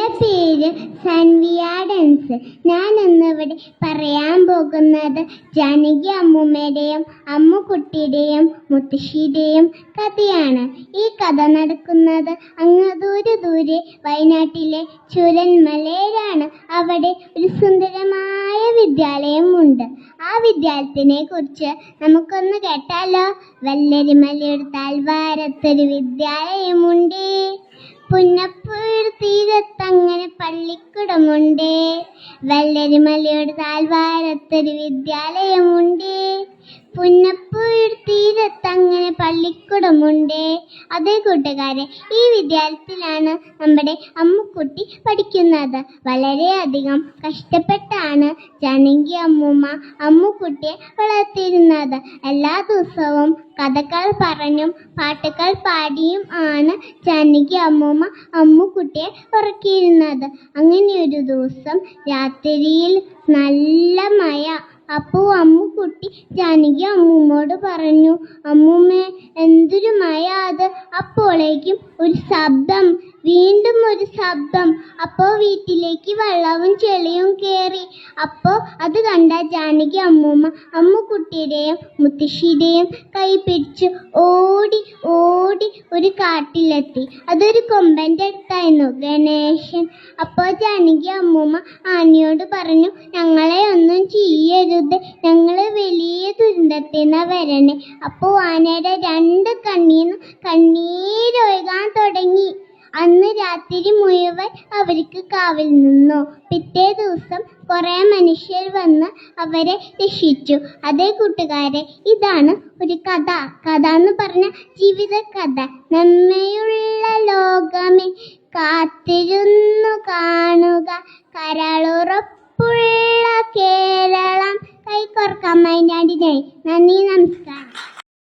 എന്റെ പേര് സൻവിയാഡൻസ് ഞാൻ ഇന്നിവിടെ പറയാൻ പോകുന്നത് ജാനകി അമ്മൂമ്മയുടെയും അമ്മുക്കുട്ടിയുടെയും മുത്തശ്ശിയുടെയും കഥയാണ്. ഈ കഥ നടക്കുന്നത് അങ്ങ് ദൂരെ ദൂരെ വയനാട്ടിലെ ചുരന്മലയിലാണ് അവിടെ ഒരു സുന്ദരമായ വിദ്യാലയമുണ്ട്. ആ വിദ്യാലയത്തിനെ കുറിച്ച് നമുക്കൊന്ന് കേട്ടാലോ? വല്ലരിമലയുടെ താൽവാരത്തൊരു വിദ്യാലയമുണ്ട്. പുന്നപ്പൂർ തീരത്തങ്ങനെ പള്ളിക്കുടമുണ്ട്. വെള്ളരിമലയുടെ താഴ്വാരത്തൊരു വിദ്യാലയമുണ്ട്. പുന്നപ്പൂർ തീരത്തങ്ങനെ പള്ളിക്കുടമുണ്ട്. അതേ കൂട്ടുകാരെ ഈ വിദ്യാലയത്തിലാണ് നമ്മുടെ അമ്മുക്കുട്ടി പഠിക്കുന്നത്. വളരെയധികം കഷ്ടപ്പെട്ടാണ് ജാനകി അമ്മൂമ്മ അമ്മുക്കുട്ടിയെ വളർത്തിയിരുന്നത്. എല്ലാ ദിവസവും കഥകൾ പറഞ്ഞും പാട്ടുകൾ പാടിയും ആണ് ജാനകി അമ്മൂമ്മ അമ്മുക്കുട്ടിയെ ഉറക്കിയിരുന്നത്. അങ്ങനെ ഒരു ദിവസം രാത്രിയിൽ നല്ല മഴ അപ്പോൾ അമ്മുക്കുട്ടി ജാനകി അമ്മൂമ്മോട് പറഞ്ഞു അമ്മൂമ്മേ എന്തൊരു മഴ അത്. അപ്പോഴേക്കും ഒരു ശബ്ദം വീണ്ടും ഒരു ശബ്ദം. അപ്പോൾ വീട്ടിലേക്ക് വെള്ളവും ചെളിയും കയറി അപ്പോൾ അത് കണ്ട ജാനകി അമ്മൂമ്മ അമ്മുക്കുട്ടിയുടെയും മുത്തശ്ശിയുടെയും കൈ പിടിച്ച് ഓ കാട്ടിലെത്തി. അതൊരു കൊമ്പന്റെ അടുത്തായിരുന്നു. ഗണേശൻ ജാനകി അമ്മൂമ്മ ആനയോട് പറഞ്ഞു ഞങ്ങളെ ഒന്നും ചെയ്യരുത്. ഞങ്ങൾ വലിയ ദുരന്തത്തിൽ വരണേ. അപ്പോൾ ആനയുടെ രണ്ട് കണ്ണീന്ന് കണ്ണീരൊഴുകാൻ തുടങ്ങി. അന്ന് രാത്രി മുഴുവൻ അവർക്ക് കാവൽ നിന്നു. പിറ്റേ ദിവസം കുറേ മനുഷ്യർ വന്ന് അവരെ രക്ഷിച്ചു. അതേ കൂട്ടുകാരെ ഇതാണ് ഒരു കഥ. കഥ എന്ന് പറഞ്ഞ ജീവിത കഥ നന്മയുള്ള ലോകമേ കാത്തിരുന്നു കാണുക. കരളുറപ്പുള്ള കേരളം. കൈ കൊറക്കാൻ മൈനാടിനായി നന്ദി നമസ്കാരം.